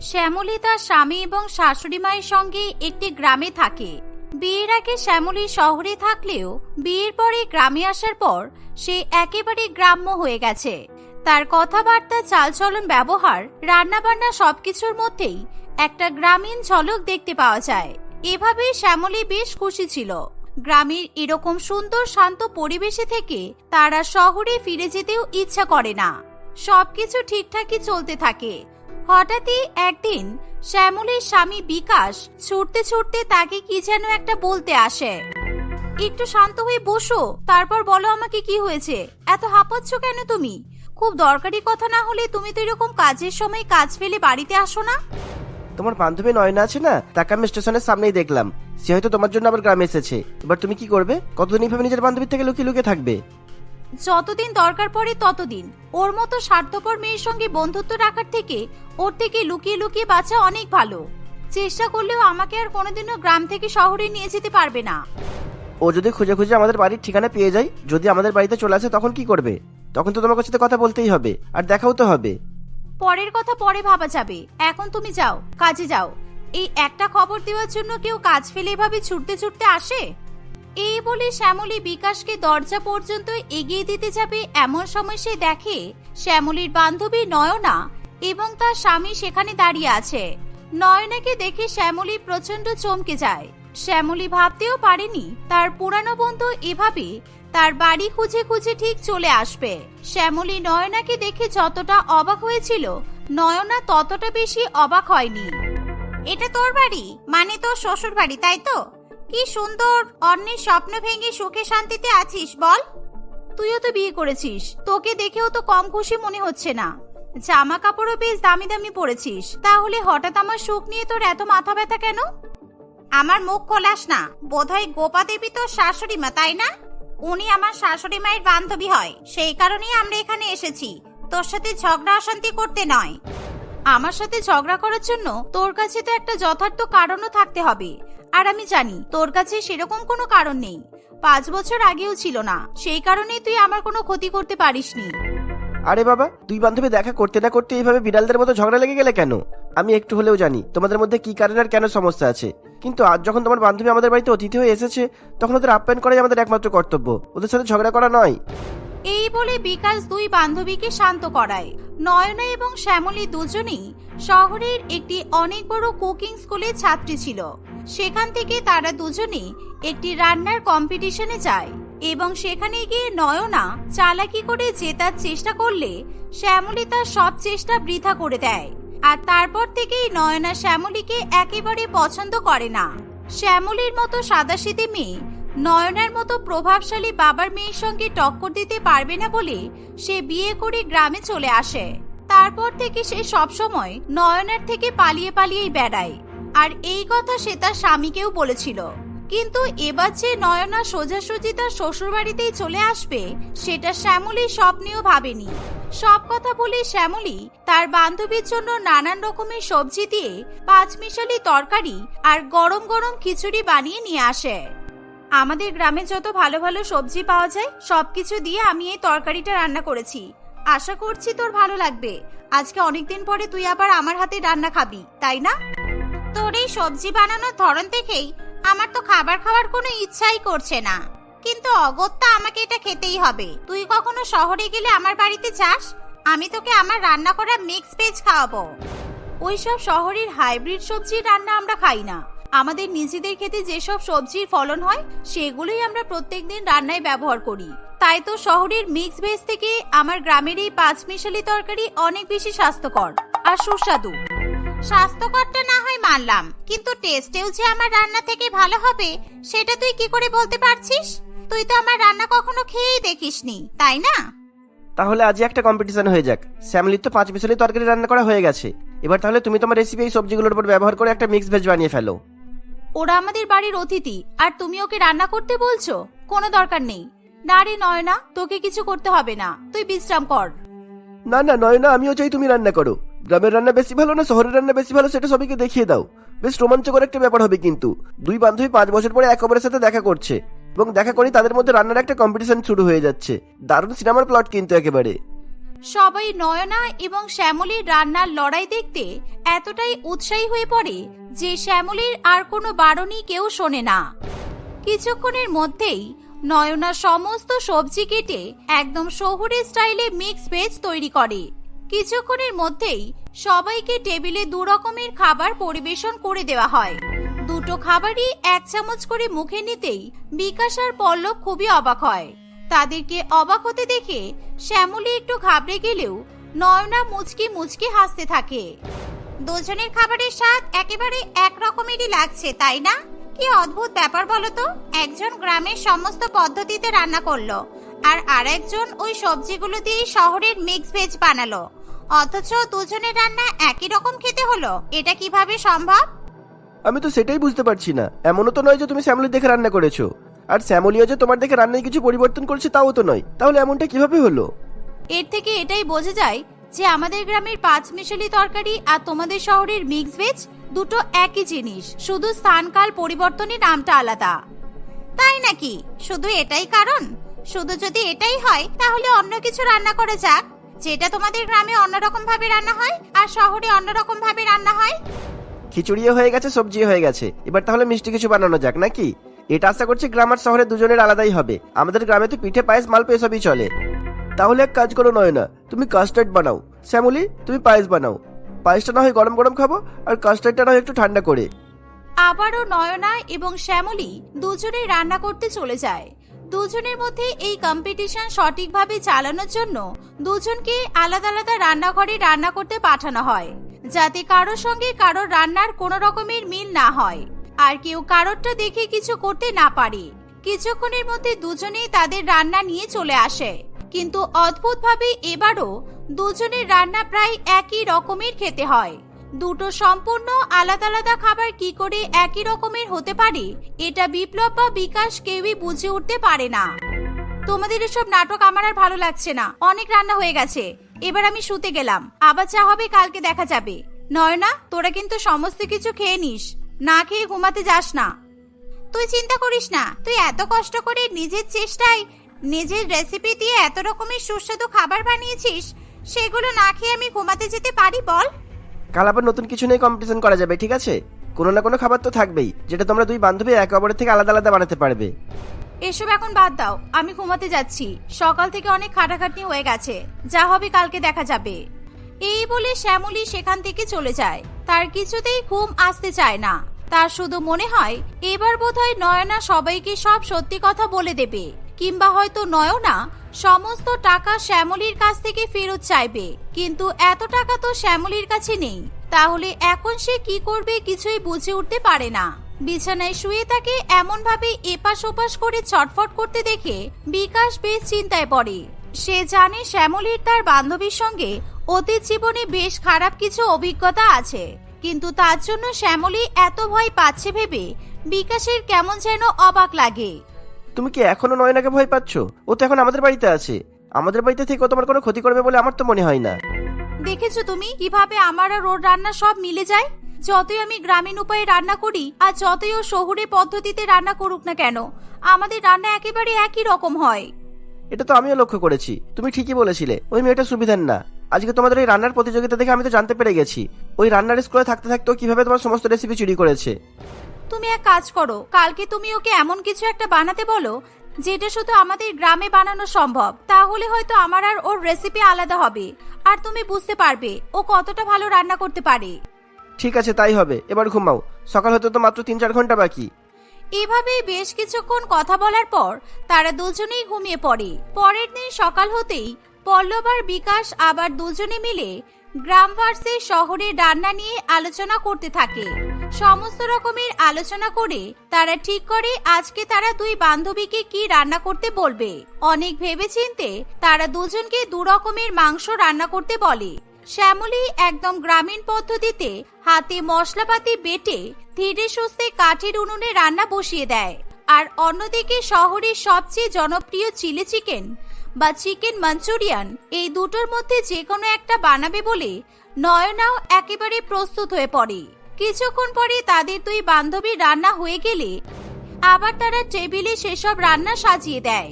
শ্যামলী তার স্বামী এবং শাশুড়ি মায়ের সঙ্গে একটি গ্রামে থাকে। বিয়ের আগে শ্যামলী শহরে থাকলেও বিয়ের পরে গ্রামে আসার পর সে একেবারে গ্রাম্য হয়ে গেছে। তার কথাবার্তা, চালচলন ব্যবহার, রান্নাবান্না সবকিছুর মধ্যেই একটা গ্রামীণ ঝলক দেখতে পাওয়া যায়। এভাবে শ্যামলী বেশ খুশি ছিল। গ্রামের এরকম সুন্দর, শান্ত পরিবেশে থেকে তারা শহরে ফিরে যেতেও ইচ্ছা করে না। সবকিছু ঠিকঠাকই চলতে থাকে। হঠাৎই একদিন শ্যামলের স্বামী বিকাশ ছুটতে ছুটতে তাকে কি যেন একটা বলতে আসে। একটু শান্ত হয়ে বসো, তারপর বলো আমাকে কি হয়েছে। এত হাঁপাচ্ছ কেন তুমি? খুব দরকারি কথা না হলে তুমি তো এরকম কাজের সময় কাজ ফেলে বাড়িতে আসো না। তোমার বান্ধবী নয়না আছে না? তাকে আমি স্টেশনের সামনেই দেখলাম। সে হয়তো তোমার জন্য আবার গ্রামে এসেছে। এবার তুমি কি করবে? কতদিন এইভাবে নিজের বান্ধবীর থেকে লুকিয়ে লুকিয়ে থাকবে? যতদিন দরকার পড়ে ততদিন। ওর মতো স্বার্থপর মেয়ের সঙ্গে বন্ধুত্ব রাখার থেকে ওর থেকে লুকিয়ে লুকিয়ে বাঁচা অনেক ভালো। চেষ্টা করলেও আমাকে আর কোনোদিনও গ্রাম থেকে শহরে নিয়ে যেতে পারবে না। ও যদি খুঁজে খুঁজে আমাদের বাড়ির ঠিকানা পেয়ে যায় যদি আমাদের বাড়িতে চলে আসে তখন কি করবে? তখন তো তোমার সাথে কথা বলতেই হবে আর দেখাও তো হবে। পরের কথা পরে ভাবা যাবে। এখন তুমি যাও কাজে যাও। এই একটা খবর দেওয়ার জন্য কেউ কাজ ফেলে এভাবে ছুটতে ছুটতে আসে? এই বলে শ্যামলী বিকাশকে দরজা পর্যন্ত এগিয়ে দিতে যাবে এমন সময় সে দেখে শ্যামলীর বান্ধবী নয়না এবং তার স্বামী সেখানে দাঁড়িয়ে আছে। নয়নাকে দেখে শ্যামলী প্রচণ্ড চমকে যায়। শ্যামলী ভাবতেও পারেনি তার পুরানো বন্ধু এভাবে তার বাড়ি খুঁজে খুঁজে ঠিক চলে আসবে। শ্যামলী নয়নাকে দেখে যতটা অবাক হয়েছিল, নয়না ততটা বেশি অবাক হয়নি। এটা তোর বাড়ি? মানে তোর শ্বশুর বাড়ি তাই তো? কি সুন্দর অন্যের স্বপ্ন ভেঙে সুখে শান্তিতে আছিস বল। তুইও তো বিয়ে করেছিস তোকে দেখেও তো কম খুশি মনে হচ্ছে না। জামা কাপড়ও বেশ দামি দামি পরেছিস তাহলে হঠাৎ আমার সুখ নিয়ে তোর এত মাথা ব্যথা কেন? আমার মুখ খোলাস না বোধহয় গোপা দেবী তোর শাশুড়ি মা তাই না? উনি আমার শাশুড়ি মায়ের বান্ধবী হয় সেই কারণেই আমরা এখানে এসেছি। তোর সাথে ঝগড়া অশান্তি করতে নয়। আমার সাথে ঝগড়া করার জন্য তোর কাছে তো একটা যথার্থ কারণও থাকতে হবে। আর আমি জানি তোর কাছে সেরকম কোনো কারণ নেই। পাঁচ বছর আগেও ছিল না সেই কারণেই তুই আমার কোনো ক্ষতি করতে পারিসনি। আরে বাবা দুই বান্ধবী দেখা করতে না করতে এইভাবে বিড়ালদের মতো ঝগড়া লেগে গেলে কেন? আমি একটু হলেও জানি তোমাদের মধ্যে কি কারণ আর কেন সমস্যা আছে। কিন্তু আজ যখন তোমার বান্ধবী আমাদের বাড়িতে অতিথি হয়ে এসেছে তখন ওদের আপ্যায়ন করাই আমাদের একমাত্র কর্তব্য। ওদের সাথে ঝগড়া করা নয়। এই বলে বিকাশ দুই বান্ধবীকে শান্ত করায়। নয়না এবং শ্যামলী দুজনেই শহরের একটি অনেক বড় কুকিং স্কুলে ছাত্রী ছিল। সেখান থেকে তারা দুজনে একটি রান্নার কম্পিটিশনে যায় এবং সেখানে গিয়ে নয়না চালাকি করে জেতার চেষ্টা করলে শ্যামলী তার সব চেষ্টা বৃথা করে দেয়। আর তারপর থেকেই নয়না শ্যামলীকে একেবারে পছন্দ করে না। শ্যামলীর মতো সাদাসিধে মেয়ে নয়নার মতো প্রভাবশালী বাবার মেয়ের সঙ্গে টক্কর দিতে পারবে না বলে সে বিয়ে করে গ্রামে চলে আসে। তারপর থেকে সে সবসময় নয়নার থেকে পালিয়ে পালিয়েই বেড়ায়। আর এই কথা সে তার স্বামীকেও বলেছিল। কিন্তু এবার যে নয়না সোজাসুজি তার শ্বশুর বাড়িতেই চলে আসবে, সেটা শ্যামলী স্বপ্নেও ভাবেনি। সব কথা বলে শ্যামলী তার বান্ধবীর জন্য নানান রকমের সবজি দিয়ে পাঁচমিশালি তরকারি আর গরম গরম খিচুড়ি বানিয়ে নিয়ে আসে। আমাদের গ্রামে যত ভালো ভালো সবজি পাওয়া যায়, সবকিছু দিয়ে আমি এই তরকারিটা রান্না করেছি। আশা করছি তোর ভালো লাগবে। আজকে অনেকদিন পরে তুই আবার আমার হাতে রান্না খাবি, তাই না? তোর এই সবজি বানানোর ধরন দেখেই আমার তো খাবার খাওয়ার কোনো ইচ্ছাই করছে না। কিন্তু অগত্যা আমাকে এটা খেতেই হবে। তুই কখনো শহরে গেলে আমার বাড়িতে যাস? আমি তোকে আমার রান্না করা মিক্স ভেজ খাওয়াবো। ওইসব শহরের হাইব্রিড সবজির রান্না আমরা খাই না। আমাদের নিজেদের খেতে যেসব সবজির ফলন হয়, সেগুলোই আমরা প্রত্যেকদিন রান্নায় ব্যবহার করি। তাই তো শহরের মিক্স ভেজ থেকে আমার গ্রামের এই পাঁচ মিশালি তরকারি অনেক বেশি স্বাস্থ্যকর আর সুস্বাদু। স্বাস্থ্যকরটা না হয় মানলাম কিন্তু টেস্টেও যে আমার রান্না থেকে ভালো হবে সেটা তুই কি করে বলতে পারছিস? তুই তো আমার রান্না কখনো খেয়েই দেখিসনি তাই না? তাহলে আজই একটা কম্পিটিশন হয়ে যাক। শ্যামলির তো পাঁচ বিশালি তরকারি রান্না করা হয়ে গেছে। এবার তাহলে তুমি তোমার রেসিপি এই সবজিগুলোর উপর ব্যবহার করে একটা মিক্স ভেজ বানিয়ে ফেলো। ওরা আমাদের বাড়ির অতিথি আর তুমি ওকে রান্না করতে বলছো? কোনো দরকার নেই। না রে নয়না তোকে কিছু করতে হবে না। তুই বিশ্রাম কর। না না নয় না আমিও চাই তুমি রান্না করো। গ্রামের রান্না বেশি ভালো না শহরের রান্না বেশি ভালো সেটা সবাইকে দেখিয়ে দাও। বেশ রোমাঞ্চকর একটা ব্যাপার হবে কিন্তু। দুই বান্ধবী পাঁচ বছর পরে এক অপরের সাথে দেখা করছে এবং দেখা করেই তাদের মধ্যে রান্নার একটা কম্পিটিশন শুরু হয়ে যাচ্ছে। দারুণ সিনেমার প্লট কিন্তু একেবারে। সবাই নয়না এবং শ্যামলীর রান্নার লড়াই দেখতে এতটাই উৎসাহী হয়ে পড়ে যে শ্যামলীর আর কোনো বারণই কেউ শোনে না। কিছুক্ষণের মধ্যেই নয়না সমস্ত সবজি কেটে একদম শহুরে স্টাইলে মিক্স ভেজ তৈরি করে। কিছুক্ষণের মধ্যেই সবাইকে টেবিলে দু রকমের খাবার পরিবেশন করে দেওয়া হয়। দুটো খাবারই এক চামচ করে মুখে নিতেই বিকাশ আর পল্লব খুবই অবাক হয়। তাদেরকে অবাক হতে দেখে শ্যামলী একটু ঘাবড়ে গেলেও নয়না মুচকি মুচকি হাসতে থাকে। দুজনের খাবারের স্বাদ একেবারে এক রকমেরই লাগছে, তাই না? কি অদ্ভুত ব্যাপার বলো তো? একজন গ্রামের সমস্ত পদ্ধতিতে রান্না করল, আর আরেকজন ওই সবজিগুলো দিয়ে শহরের মিক্স ভেজ বানালো। অথচ দুজনের রান্না একই রকম খেতে হলো। এটা কীভাবে সম্ভব? আমি তো সেটাই বুঝতে পারছি না। এমনও তো নয় যে তুমি শ্যামলির দেখে রান্না করেছ। আর শ্যামলিও যে তোমার দেখে রান্নায় কিছু পরিবর্তন করছে তাও তো নয়। তাহলে এমনটা কীভাবে হলো? এর থেকে এটাই বোঝা যায় যে আমাদের গ্রামের পাঁচ মিশালি তরকারি আর তোমাদের শহরের মিক্স ভেজ দুটো একই জিনিস। শুধু স্থানকাল পরিবর্তনের নামটা আলাদা। তাই নাকি? শুধু এটাই কারণ? শুধু যদি এটাই হয় তাহলে অন্য কিছু রান্না করে যাক। যেটা তোমাদের গ্রামে অন্যরকম ভাবে রান্না হয় আর শহরে অন্যরকম ভাবে রান্না হয়? খিচুড়িও হয়ে গেছে সবজিও হয়ে গেছে। এবার তাহলে মিষ্টি কিছু বানানো যাক নাকি? এটা আশা করছি গ্রাম আর শহরে দুজনের আলাদাই হবে। আমাদের গ্রামে তো পিঠে পায়েস মালপো এসবই চলে। তাহলে এক কাজ করো নয় না তুমি কাস্টার্ড বানাও। শ্যামলি তুমি পায়েস বানাও। পায়েসটা না হয় গরম গরম খাব আর কাস্টার্ডটা না হয় একটু ঠান্ডা করে। আবারও নয়না এবং শ্যামলী দুজনে রান্না করতে চলে যায়। দুজনের মধ্যে এই কম্পিটিশন সঠিকভাবে চালানোর জন্য দুজনকে আলাদা আলাদা রান্নাঘরে রান্না করতে পাঠানো হয়, যাতে কারোর সঙ্গে কারোর রান্নার কোনো রকমের মিল না হয়, আর কেউ কারোরটা দেখে কিছু করতে না পারে। কিছুক্ষণের মধ্যে দুজনেই তাদের রান্না নিয়ে চলে আসে, কিন্তু অদ্ভুতভাবে এবারও দুজনের রান্না প্রায় একই রকমের খেতে হয়। দুটো সম্পূর্ণ আলাদা আলাদা খাবার কি করে একই রকমের হতে পারে? এটা বিপ্লব বা বিকাশ কেউই বুঝে উঠতে পারে না। তোমাদের এসব নাটক আমার আর ভালো লাগছে না। অনেক রান্না হয়ে গেছে। এবার আমি শুতে গেলাম। আবার চা হবে কালকে দেখা যাবে। নয়না, তোরা কিন্তু সমস্ত কিছু খেয়ে নিস। না খেয়ে ঘুমাতে যাস না। তুই চিন্তা করিস না। তুই এত কষ্ট করে নিজের চেষ্টায় নিজের রেসিপি দিয়ে এত রকমের সুস্বাদু খাবার বানিয়েছিস, সেগুলো না খেয়ে আমি ঘুমাতে যেতে পারি বল? কাল আবার নতুন কিছু নিয়ে কম্পিটিশন করা যাবে, ঠিক আছে? কোনো না কোনো খাবার তো থাকবেই, যেটা তোমরা দুই বান্ধবী একে অপরের থেকে আলাদা আলাদা বানাতে পারবে। এসব এখন বাদ দাও, আমি ঘুমাতে যাচ্ছি। সকাল থেকে অনেক খাটাখাটনি হয়ে গেছে, যা হবে কালকে দেখা যাবে। এই বলে শ্যামলী সেখান থেকে চলে যায়। তার কিছুতেই ঘুম আসতে চায় না। তার শুধু মনে হয়, এবার বোধহয় নয়না সবাইকে সব সত্যি কথা বলে দেবে, কিংবা হয়তো নয়না সমস্ত টাকা শ্যামলীর কাছ থেকে ফেরত চাইবে। কিন্তু এত টাকা তো শ্যামলীর কাছে নেই। তাহলে এখন সে কি করবে কিছুই বুঝে উঠতে পারে না। বিছানায় শুয়ে তাকে এমন ভাবে এপাশ ওপাশ করে ছটফট করতে দেখে বিকাশ বেশ চিন্তায় পড়ে। সে জানে শ্যামলীর তার বান্ধবীর সঙ্গে অতীত জীবনে বেশ খারাপ কিছু অভিজ্ঞতা আছে। কিন্তু তার জন্য শ্যামলী এত ভয় পাচ্ছে ভেবে বিকাশের কেমন যেন অবাক লাগে। তুমি কি এখনও নয়নাকে ভয় পাচ্ছ? ও তো এখন আমাদের বাড়িতে আছে। আমাদের বাড়িতে থেকে তোমার কোনো ক্ষতি করবে বলে আমার তো মনে হয় না। দেখেছ তুমি কীভাবে আমার আর ওর রান্না সব মিলে যায়? যতই আমি গ্রামীণ উপায়ে রান্না করি আর যতই ও শহুরে পদ্ধতিতে রান্না করুক না কেন আমাদের রান্না একেবারে একই রকম হয়। এটা তো আমিও লক্ষ্য করেছি। তুমি ঠিকই বলেছিলে ওই মেয়েটা সুবিধার না। আজকে তোমাদের ওই রান্নার প্রতিযোগিতা দেখে আমি তো জানতে পেরে গেছি। ওই রান্নার স্কুলে থাকতে থাকতে ও কীভাবে তোমার সমস্ত রেসিপি চুরি করেছে। তুমি এক কাজ করো কালকে তুমি ওকে এমন কিছু একটা বানাতে বলো যেটা শুধু আমাদের গ্রামে বানানো সম্ভব। তাহলে হয়তো আমার আর ওর রেসিপি আলাদা হবে। আর তুমি বুঝতে পারবে ও কতটা ভালো রান্না করতে পারে। ঠিক আছে তাই হবে। এবার ঘুমাও। সকাল হতে তো মাত্র তিন চার ঘণ্টা বাকি। এভাবেই বেশ কিছুক্ষণ কথা বলার পর তারা দুজনেই ঘুমিয়ে পড়ে। পরের দিন সকাল হতেই পল্লব আর বিকাশ আবার দুজনে মিলে গ্রাম ভার্সেস শহরের রান্না নিয়ে আলোচনা করতে থাকে। সমস্ত রকমের আলোচনা করে তারা ঠিক করে আজকে তারা দুই বান্ধবীকে কি রান্না করতে বলবে। অনেক ভেবেচিন্তে তারা দুজনকে দু রকমের মাংস রান্না করতে বলে। শ্যামলী একদম গ্রামীণ পদ্ধতিতে হাতে মশলাপাতি বেটে ধীরে সুস্থে কাঠের উনুনে রান্না বসিয়ে দেয়। আর অন্যদিকে শহরের সবচেয়ে জনপ্রিয় চিলি চিকেন বা চিকেন মাঞ্চুরিয়ান, এই দুটোর মধ্যে যে কোনো একটা বানাবে বলে নয়নাও একেবারে প্রস্তুত হয়ে পড়ে। কিছুক্ষণ পরে তাদের দুই বান্ধবীর রান্না হয়ে গেলে আবার তারা টেবিলে সেসব রান্না সাজিয়ে দেয়।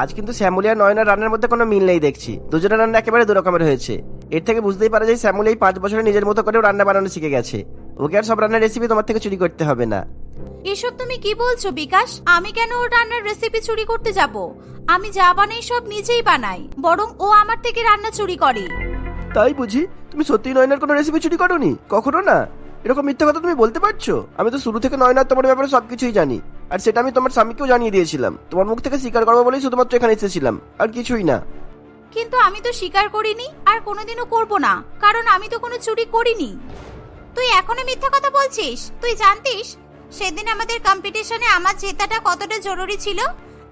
আজ কিন্তু শ্যামলি আর নয়নার রান্নার মধ্যে কোনো মিল নেই দেখছি। দুজনের রান্না একেবারে দু রকমের হয়েছে। এর থেকে বুঝতেই পারা যায় শ্যামলি পাঁচ বছরে নিজের মতো করেও রান্না বানানো শিখে গেছে। ওকে আর সব রান্নার রেসিপি তোমার থেকে চুরি করতে হবে না। এসব তুমি কি বলছো বিকাশ? আমি কেন ওর রান্নার রেসিপি চুরি করতে যাব? আমি যা বানাই সব নিজেই বানাই বরং ও আমার থেকে রান্না চুরি করে। তাই বুঝি? তুমি সত্যি নয়নার কোনো রেসিপি চুরি করোনি? কখনো না? এরকম মিথ্যা কথা তুমি বলতে পারছ? আমি তো শুরু থেকে নয়নার তোমার ব্যাপারে সবকিছুই জানি আর সেটা আমি তোমার স্বামীকেও জানিয়ে দিয়েছিলাম। তোমার মুখ থেকে স্বীকার করব বলেই শুধুমাত্র এখানে এসেছিলাম আর কিছুই না। কিন্তু আমি তো স্বীকার করিনি আর কোনোদিনও করব না কারণ আমি তো কোনো চুরি করিনি। তুই এখনও মিথ্যা কথা বলছিস? তুই জানতিস? সেদিন আমাদের কম্পিটিশনে আমার জেতাটা কতটা জরুরি ছিল?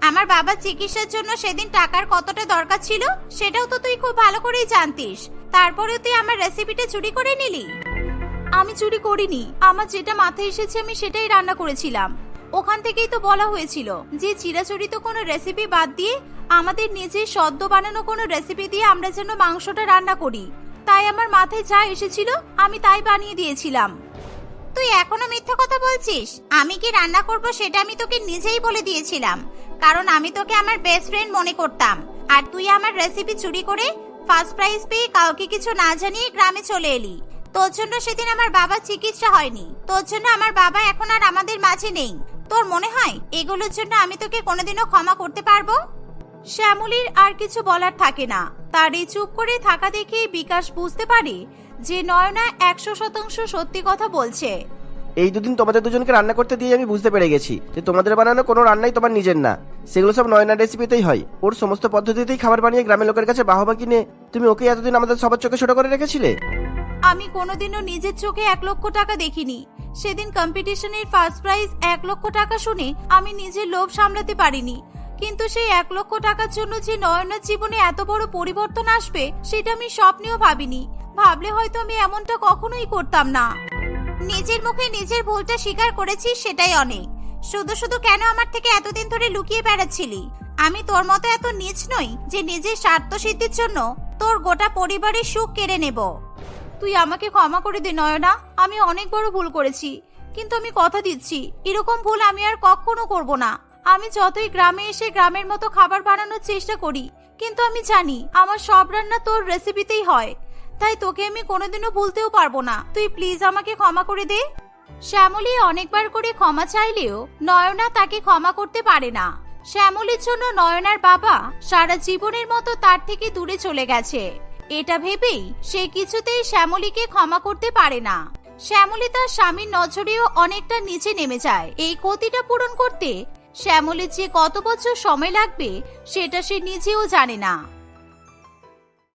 আমার বাবার চিকিৎসার জন্য সেদিন টাকার কতটা দরকার ছিল? সেটাও তো তুই খুব ভালো করেই জানতিস। তারপরেও তুই আমার রেসিপিটা চুরি করে নিলি? আমি চুরি করিনি। আমার যেটা মাথায় এসেছে আমি সেটাই রান্না করেছিলাম। ওখান থেকেই তো বলা হয়েছিল যে চিরাচরিত কোনো রেসিপি বাদ দিয়ে আমাদের নিজের সদ্য বানানো কোনো রেসিপি দিয়ে আমরা যেন মাংসটা রান্না করি। তাই আমার মাথায় যা এসেছিল আমি তাই বানিয়ে দিয়েছিলাম। তুই এখনও মিথ্যা কথা বলছিস? আমি কি রান্না করব সেটা আমি তোকে নিজেই বলে দিয়েছিলাম। কারণ আমি তোকে আমার বেস্ট ফ্রেন্ড মনে করতাম। আর তুই আমার রেসিপি চুরি করে ফার্স্ট প্রাইজ পেয়ে কাউকে কিছু না জানিয়ে গ্রামে চলে এলি। তোর জন্য সেদিন আমার বাবার চিকিৎসা হয়নি। তোর জন্য আমার বাবা এখন আর আমাদের মাঝে নেই। তোর মনে হয় এগুলোর জন্য আমি তোকে কোনোদিনও ক্ষমা করতে পারব? শ্যামলীর আর কিছু বলার থাকে না। তার এই চুপ করে থাকা দেখে বিকাশ বুঝতে পারে যে নয়না একশো শতাংশ সত্যি কথা বলছে। এই দুদিন তোমাদের দুজনকে রান্না করতে দিয়ে আমি বুঝতে পেরে গেছি যে তোমাদের বানানো কোনো রান্নাই তোমার নিজের না। সেগুলো সব নয়নার রেসিপিতেই হয়। ওর সমস্ত পদ্ধতিতেই খাবার বানিয়ে গ্রামের লোকের কাছে বাহবা কিনে তুমি ওকে এতদিন আমাদের সবার চোখে ছোট করে রেখেছিলে? আমি কোনোদিনও নিজের চোখে এক লক্ষ টাকা দেখিনি। সেদিন কম্পিটিশনের ফার্স্ট প্রাইজ এক লক্ষ টাকা শুনে আমি নিজের লোভ সামলাতে পারিনি। কিন্তু সেই এক লক্ষ টাকার জন্য যে নয়নার জীবনে এত বড় পরিবর্তন আসবে, সেটা আমি স্বপ্নেও ভাবিনি। ভাবলে হয়তো আমি এমনটা কখনোই করতাম না। নিজের মুখে নিজের ভুলটা স্বীকার করেছিস সেটাই অনেক। শুধু শুধু কেন আমার থেকে এতদিন ধরে লুকিয়ে বেড়াচ্ছিলি? আমি তোর মতো এত নিচ নই যে নিজের স্বার্থ সিদ্ধির জন্য তোর গোটা পরিবারের সুখ কেড়ে নেব। তুই আমাকে ক্ষমা করে দে, নয়না। আমি অনেক বড় ভুল করেছি। কিন্তু আমি কথা দিচ্ছি। এরকম ভুল আমি আর কখনো করব না। আমি যতই গ্রামে এসে গ্রামের মতো খাবার বানানোর চেষ্টা করি, কিন্তু আমি জানি আমার সব রান্না তোর রেসিপিতেই হয়। তাই তোকে আমি কোনোদিনও ভুলতেও পারব না। তুই প্লিজ আমাকে ক্ষমা করে দে। শ্যামলী অনেকবার করে ক্ষমা চাইলেও নয়না তাকে ক্ষমা করতে পারে না। শ্যামলীর জন্য নয়নার বাবা সারা জীবনের মতো তার থেকে দূরে চলে গেছে। এটা ভেবেই সে কিছুতেই শ্যামলীকে ক্ষমা করতে পারে না। শ্যামলী তার স্বামীর নজরেও অনেকটা নিচে নেমে যায়। এই ক্ষতিটা পূরণ করতে শ্যামলীর যে কত বছর সময় লাগবে সেটা সে নিজেও জানে না।